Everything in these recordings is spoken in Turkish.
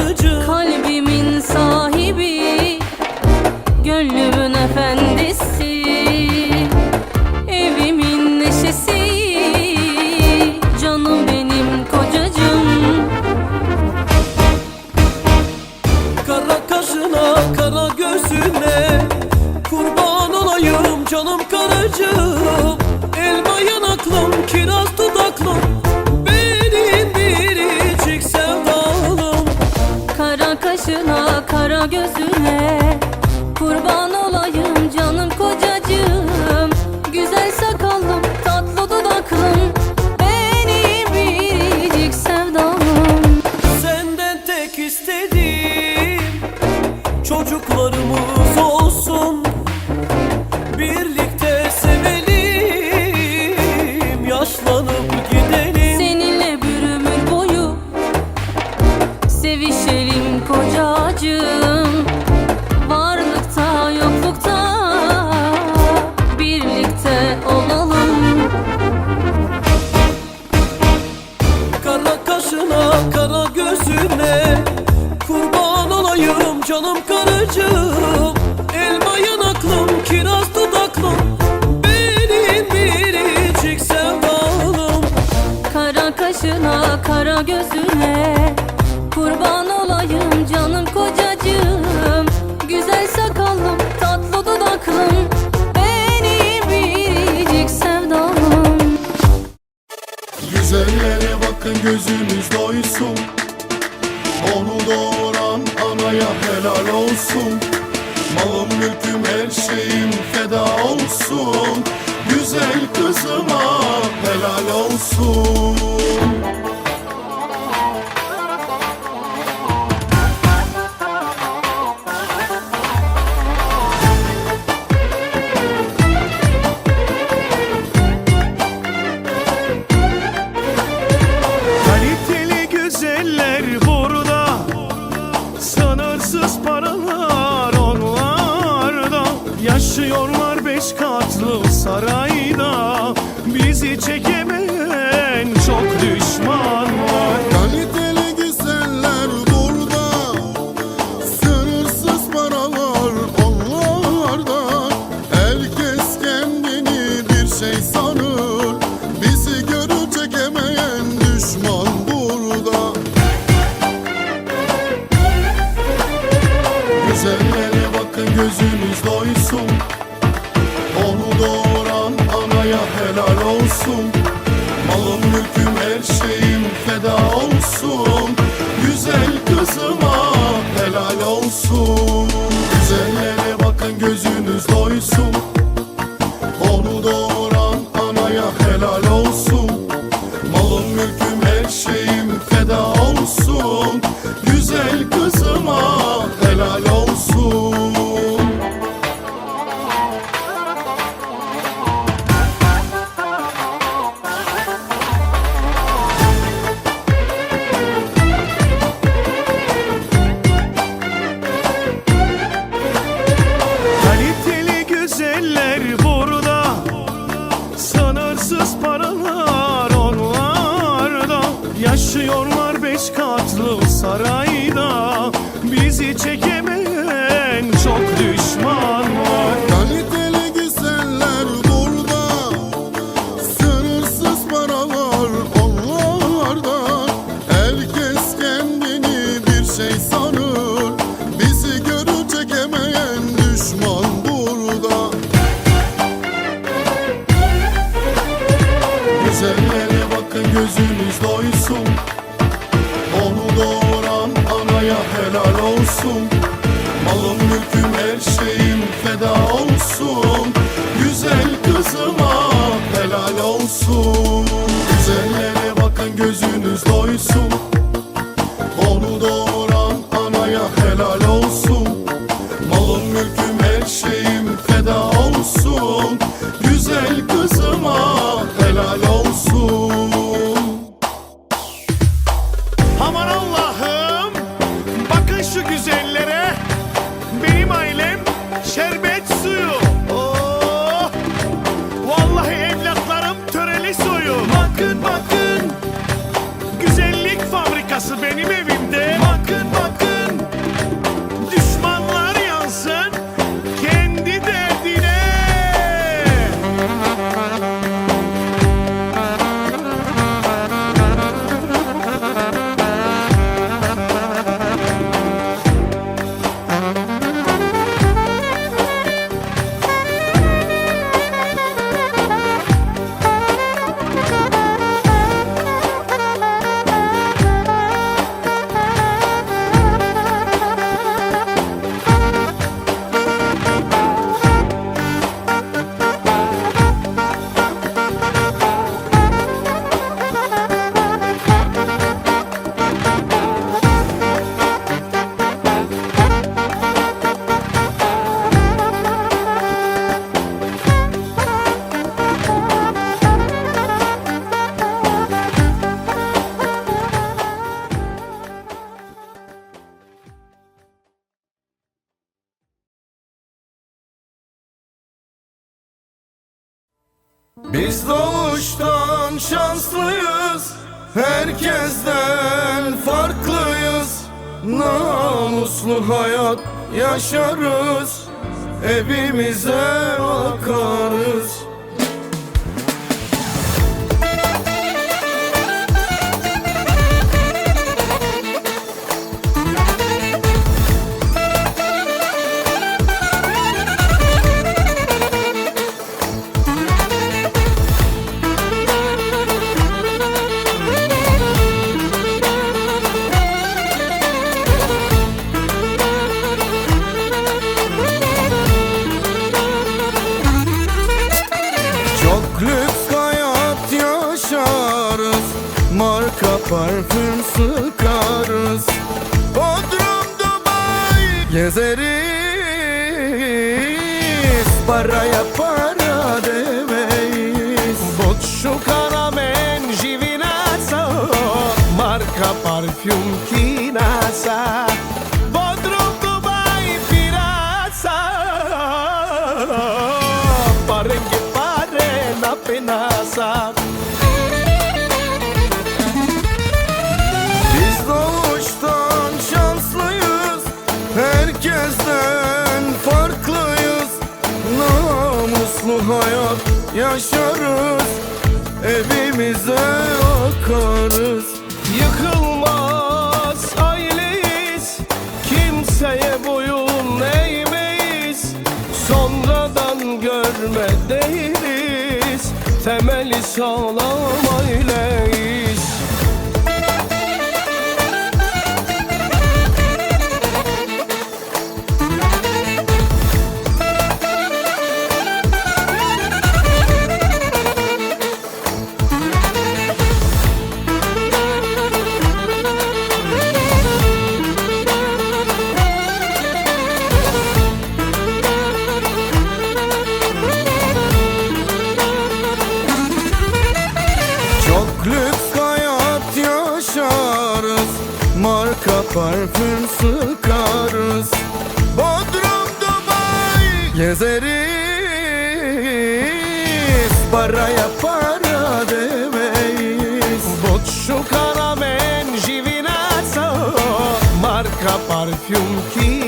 yolcu Kalbimin sahibi Gönlümün efendisi Evimin neşesi Canım benim kocacım Kara kaşına kara gözüne Kurban olayım canım karıcığım. Elma yanaklım kiraz dudaklım Malım mülküm her şeyim feda olsun. Güzel kızıma helal olsun. Right. Yalnız paralar onlarda. Yaşıyorlar beş katlı sarayda. Bizi çekin koysun. Onu doğuran anaya helal olsun. Biz doğuştan şanslıyız Herkesten farklıyız. Namuslu hayat yaşarız Evimize bakarız parfüm sıkarız. Bodrum Dubai gezeriz. Paraya para demeyiz. Boccio Caramen Givinazza Marca parfüm Kinasa Bodrum Dubai Pirazza Parenghe pare na penasa hayat yaşarız. Evimize bakarız Yıkılmaz aileyiz. Kimseye boyun eğmeyiz. Sonradan görme değiliz. Temeli sağlam aileyiz Marka parfüm sıkarız. Bodrum Dubai gezeriz. Paraya para demeyiz. Boccio Caramen Givinazza Marca parfüm Kinasa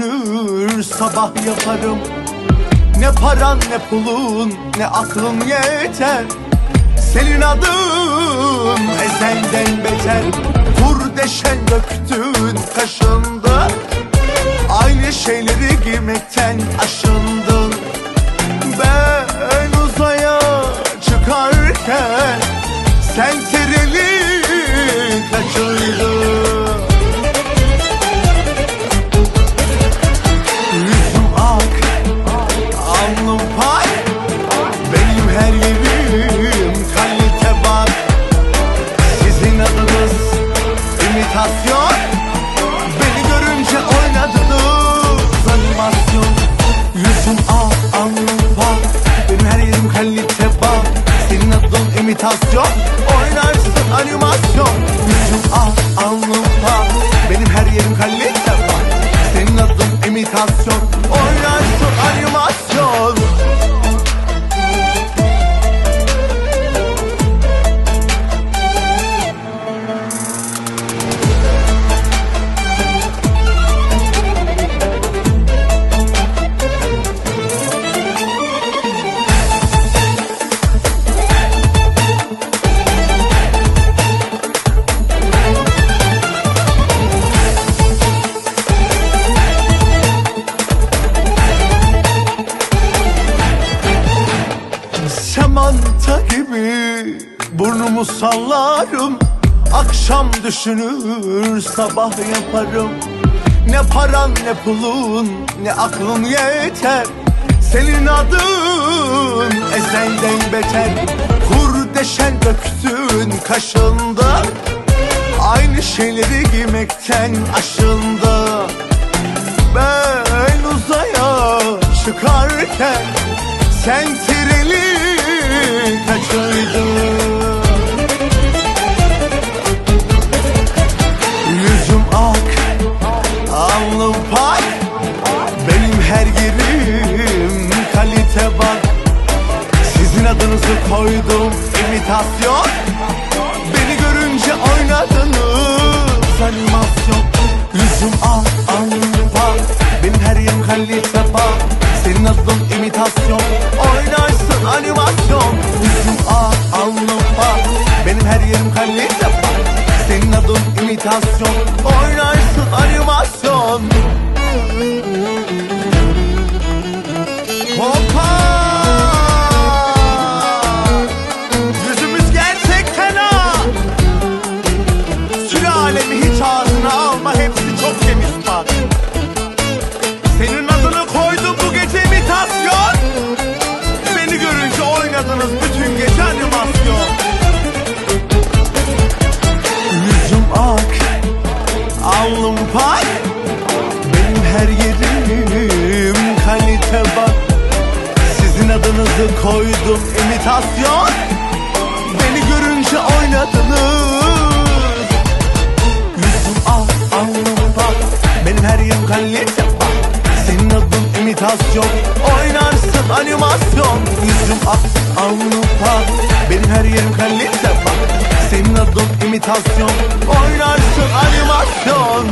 düşünür sabah yaparım. Ne paran ne pulun ne aklın yeter. Senin adın ezelden beter. Kur deşen döktün kaşındı Aynı şeyleri giymekten aşındın. Ben uzaya çıkarken Sen serili kaçırdın Burnumu sallarım Akşam düşünür sabah yaparım. Ne paran ne pulun ne aklın yeter. Senin adın ezelden beter. Kurdeşen döktün kaşında. Aynı şeyleri giymekten aşındı Ben uzaya çıkarken Sen kalite bak Sizin adınızı koydum imitasyon. Beni görünce oynadınız. Animasyon ak, alnım pak Benim her yerim kalite bak Senin adın imitasyon. Oynarsın animasyon adınızı koydum imitasyon. Beni görünce oynadınız. Yüzüm ak, alnım bak. Benim her yerim kalite bak Senin adın imitasyon. Oynarsın animasyon. Yüzüm ak, alnım bak. Benim her yerim kalite bak Senin adın imitasyon. Oynarsın animasyon